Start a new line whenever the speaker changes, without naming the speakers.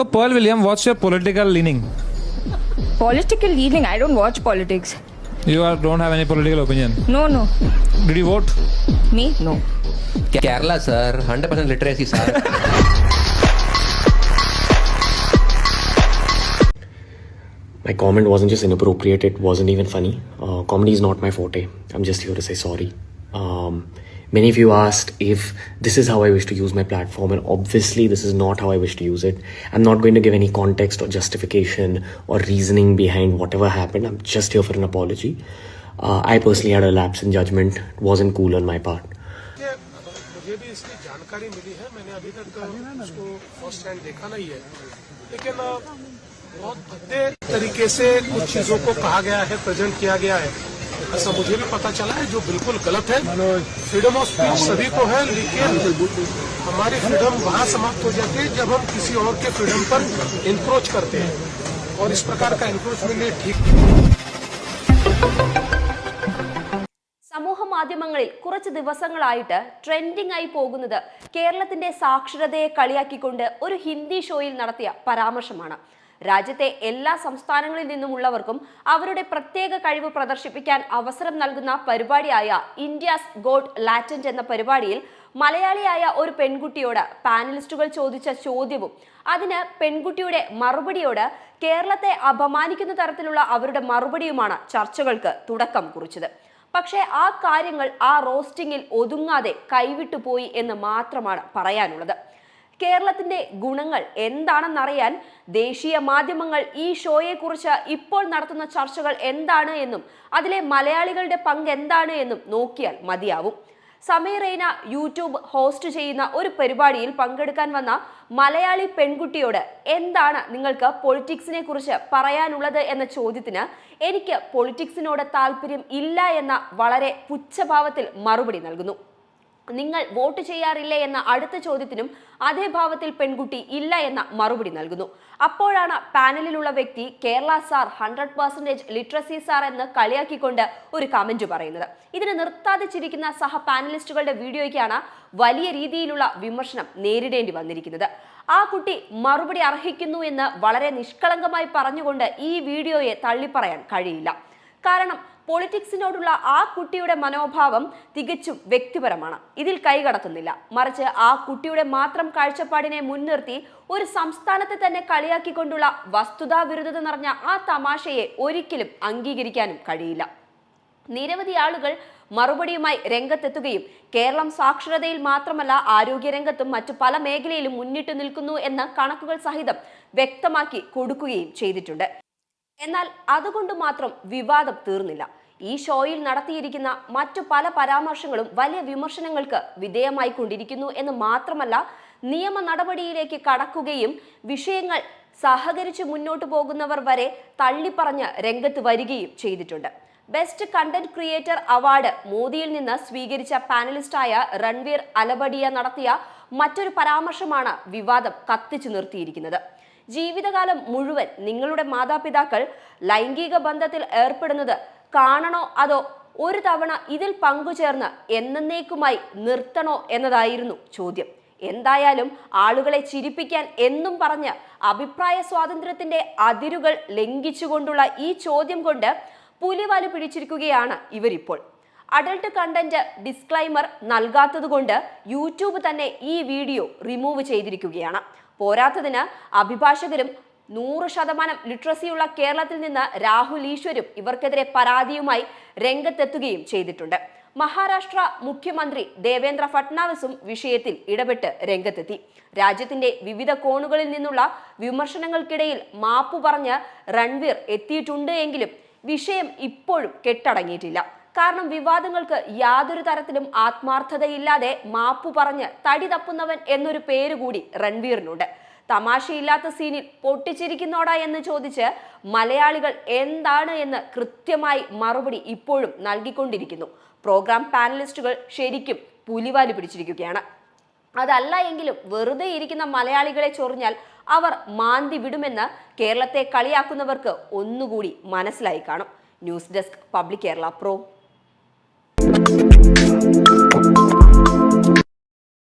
So Pearl William, what's your political leaning?
Political leaning? I don't watch politics.
You are, don't have any political opinion?
No, no.
Did you vote?
Me? No.
Kerala, sir. 100% literacy, sir.
my comment wasn't just inappropriate, it wasn't even funny. Uh, comedy is not my forte. I'm just here to say sorry. Um, many of you asked if this is how I wish to use my platform, and obviously, this is not how I wish to use it. I'm not going to give any context or justification or reasoning behind whatever happened. I'm just here for an apology. Uh, I personally had a lapse in judgment. It wasn't cool on my part.
ये मुझे भी इसकी जानकारी मिली है मैंने अभी तक उसको फर्स्ट हैंड देखा नहीं है लेकिन अ, बहुत भद्दे तरीके से कुछ चीजों को कहा गया है प्रेजेंट किया गया है ऐसा मुझे भी पता चला है जो बिल्कुल गलत है फ्रीडम ऑफ स्पीच सभी को है लेकिन हमारी फ्रीडम वहाँ समाप्त हो जाती है जब हम किसी और के फ्रीडम पर इंक्रोच करते हैं और इस प्रकार का इंक्रोचमेंट ठीक
സമൂഹ മാധ്യമങ്ങളിൽ കുറച്ച് ദിവസങ്ങളായിട്ട് ട്രെൻഡിംഗ് ആയി പോകുന്നത് കേരളത്തിന്റെ സാക്ഷരതയെ കളിയാക്കിക്കൊണ്ട് ഒരു ഹിന്ദി ഷോയിൽ നടത്തിയ പരാമർശമാണ് രാജ്യത്തെ എല്ലാ സംസ്ഥാനങ്ങളിൽ നിന്നുമുള്ളവർക്കും അവരുടെ പ്രത്യേക കഴിവ് പ്രദർശിപ്പിക്കാൻ അവസരം നൽകുന്ന പരിപാടിയായ ഇന്ത്യാസ് ഗോഡ് ലാറ്റന്റ് എന്ന പരിപാടിയിൽ മലയാളിയായ ഒരു പെൺകുട്ടിയോട് പാനലിസ്റ്റുകൾ ചോദിച്ച ചോദ്യവും അതിന് പെൺകുട്ടിയുടെ മറുപടിയോട് കേരളത്തെ അപമാനിക്കുന്ന തരത്തിലുള്ള അവരുടെ മറുപടിയുമാണ് ചർച്ചകൾക്ക് തുടക്കം കുറിച്ചത്. പക്ഷേ ആ കാര്യങ്ങൾ ആ റോസ്റ്റിംഗിൽ ഒതുങ്ങാതെ കൈവിട്ടു പോയി എന്ന് മാത്രമാണ് പറയാനുള്ളത്. കേരളത്തിന്റെ ഗുണങ്ങൾ എന്താണെന്നറിയാൻ ദേശീയ മാധ്യമങ്ങൾ ഈ ഷോയെക്കുറിച്ച് ഇപ്പോൾ നടത്തുന്ന ചർച്ചകൾ എന്താണ് എന്നും അതിലെ മലയാളികളുടെ പങ്ക് എന്താണ് എന്നും നോക്കിയാൽ മതിയാവും. സമീറൈന യൂട്യൂബ് ഹോസ്റ്റ് ചെയ്യുന്ന ഒരു പരിപാടിയിൽ പങ്കെടുക്കാൻ വന്ന മലയാളി പെൺകുട്ടിയോട് എന്താണ് നിങ്ങൾക്ക് പൊളിറ്റിക്സിനെ കുറിച്ച് പറയാനുള്ളത് എന്ന ചോദ്യത്തിന് എനിക്ക് പൊളിറ്റിക്സിനോട് താല്പര്യം ഇല്ല എന്ന വളരെ പുച്ഛഭാവത്തിൽ മറുപടി നൽകുന്നു. നിങ്ങൾ വോട്ട് ചെയ്യാറില്ലേ എന്ന അടുത്ത ചോദ്യത്തിനും അതേ ഭാവത്തിൽ പെൺകുട്ടി ഇല്ല എന്ന മറുപടി നൽകുന്നു. അപ്പോഴാണ് പാനലിലുള്ള വ്യക്തി Kerala sir hundred percentage literacy sir എന്ന് കളിയാക്കിക്കൊണ്ട് ഒരു കമന്റ് പറയുന്നത്. ഇതിന് നിർത്താതെ ചിരിക്കുന്ന സഹ പാനലിസ്റ്റുകളുടെ വീഡിയോയ്ക്കാണ് വലിയ രീതിയിലുള്ള വിമർശനം നേരിടേണ്ടി വന്നിരിക്കുന്നത്. ആ കുട്ടി മറുപടി അർഹിക്കുന്നു എന്ന് വളരെ നിഷ്കളങ്കമായി പറഞ്ഞുകൊണ്ട് ഈ വീഡിയോയെ തള്ളിപ്പറയാൻ കഴിയില്ല. കാരണം പൊളിറ്റിക്സിനോടുള്ള ആ കുട്ടിയുടെ മനോഭാവം തികച്ചും വ്യക്തിപരമാണ്. ഇതിൽ കൈകടത്തുന്നില്ല മറിച്ച് ആ കുട്ടിയുടെ മാത്രം കാഴ്ചപ്പാടിനെ മുൻനിർത്തി ഒരു സംസ്ഥാനത്തെ തന്നെ കളിയാക്കിക്കൊണ്ടുള്ള വസ്തുതാവിരുദ്ധത നിറഞ്ഞ ആ തമാശയെ ഒരിക്കലും അംഗീകരിക്കാനും കഴിയില്ല. നിരവധി ആളുകൾ മറുപടിയുമായി രംഗത്തെത്തുകയും കേരളം സാക്ഷരതയിൽ മാത്രമല്ല ആരോഗ്യരംഗത്തും മറ്റു പല മേഖലയിലും മുന്നിട്ട് നിൽക്കുന്നു എന്ന കണക്കുകൾ സഹിതം വ്യക്തമാക്കി കൊടുക്കുകയും ചെയ്തിട്ടുണ്ട്. എന്നാൽ അതുകൊണ്ട് മാത്രം വിവാദം തീർന്നില്ല. ഈ ഷോയിൽ നടത്തിയിരിക്കുന്ന മറ്റു പല പരാമർശങ്ങളും വലിയ വിമർശനങ്ങൾക്ക് വിധേയമായി കൊണ്ടിരിക്കുന്നു എന്ന് മാത്രമല്ല നിയമ നടപടിയിലേക്ക് കടക്കുകയും വിഷയങ്ങൾ സഹകരിച്ച് മുന്നോട്ട് പോകുന്നവർ വരെ തള്ളിപ്പറഞ്ഞ് രംഗത്ത് വരികയും ചെയ്തിട്ടുണ്ട്. ബെസ്റ്റ് കണ്ടന്റ് ക്രിയേറ്റർ അവാർഡ് മോദിയിൽ നിന്ന് സ്വീകരിച്ച പാനലിസ്റ്റായ രൺവീർ അലബഡിയ നടത്തിയ മറ്റൊരു പരാമർശമാണ് വിവാദം കത്തിച്ചു നിർത്തിയിരിക്കുന്നത്. ജീവിതകാലം മുഴുവൻ നിങ്ങളുടെ മാതാപിതാക്കൾ ലൈംഗിക ബന്ധത്തിൽ ഏർപ്പെടുന്നത് കാണണോ അതോ ഒരു തവണ ഇതിൽ പങ്കുചേർന്ന് എന്നേക്കുമായി നിർത്തണോ എന്നതായിരുന്നു ചോദ്യം. എന്തായാലും ആളുകളെ ചിരിപ്പിക്കാൻ എന്നും പറഞ്ഞ് അഭിപ്രായ സ്വാതന്ത്ര്യത്തിന്റെ അതിരുകൾ ലംഘിച്ചുകൊണ്ടുള്ള ഈ ചോദ്യം കൊണ്ട് പുലിവാൽ പിടിച്ചിരിക്കുകയാണ് ഇവരിപ്പോൾ. അഡൾട്ട് കണ്ടന്റ് ഡിസ്ക്ലൈമർ നൽകാത്തതുകൊണ്ട് യൂട്യൂബ് തന്നെ ഈ വീഡിയോ റിമൂവ് ചെയ്തിരിക്കുകയാണ്. പോരാത്തതിന് അഭിഭാഷകരും നൂറ് ശതമാനം ലിറ്ററസിയുള്ള കേരളത്തിൽ നിന്ന് രാഹുൽ ഈശ്വരും ഇവർക്കെതിരെ പരാതിയുമായി രംഗത്തെത്തുകയും ചെയ്തിട്ടുണ്ട്. മഹാരാഷ്ട്ര മുഖ്യമന്ത്രി ദേവേന്ദ്ര ഫട്നാവിസും വിഷയത്തിൽ ഇടപെട്ട് രംഗത്തെത്തി. രാജ്യത്തിന്റെ വിവിധ കോണുകളിൽ നിന്നുള്ള വിമർശനങ്ങൾക്കിടയിൽ മാപ്പ് പറഞ്ഞ് രൺവീർ എത്തിയിട്ടുണ്ട് എങ്കിലും വിഷയം ഇപ്പോഴും കെട്ടടങ്ങിയിട്ടില്ല. കാരണം വിവാദങ്ങൾക്ക് യാതൊരു തരത്തിലും ആത്മാർത്ഥതയില്ലാതെ മാപ്പു പറഞ്ഞ് തടി തപ്പുന്നവൻ എന്നൊരു പേര് കൂടി രൺവീറിനുണ്ട്. തമാശയില്ലാത്ത സീനിൽ പൊട്ടിച്ചിരിക്കുന്നോടാ എന്ന് ചോദിച്ച് മലയാളികൾ എന്താണ് എന്ന് കൃത്യമായി മറുപടി ഇപ്പോഴും നൽകിക്കൊണ്ടിരിക്കുന്നു. പ്രോഗ്രാം പാനലിസ്റ്റുകൾ ശരിക്കും പുലിവാലി പിടിച്ചിരിക്കുകയാണ്. അതല്ല എങ്കിലും വെറുതെ ഇരിക്കുന്ന മലയാളികളെ ചൊറിഞ്ഞാൽ അവർ മാന്തി വിടുമെന്ന് കേരളത്തെ കളിയാക്കുന്നവർക്ക് ഒന്നുകൂടി മനസ്സിലായി കാണും. News desk public Kerala pro.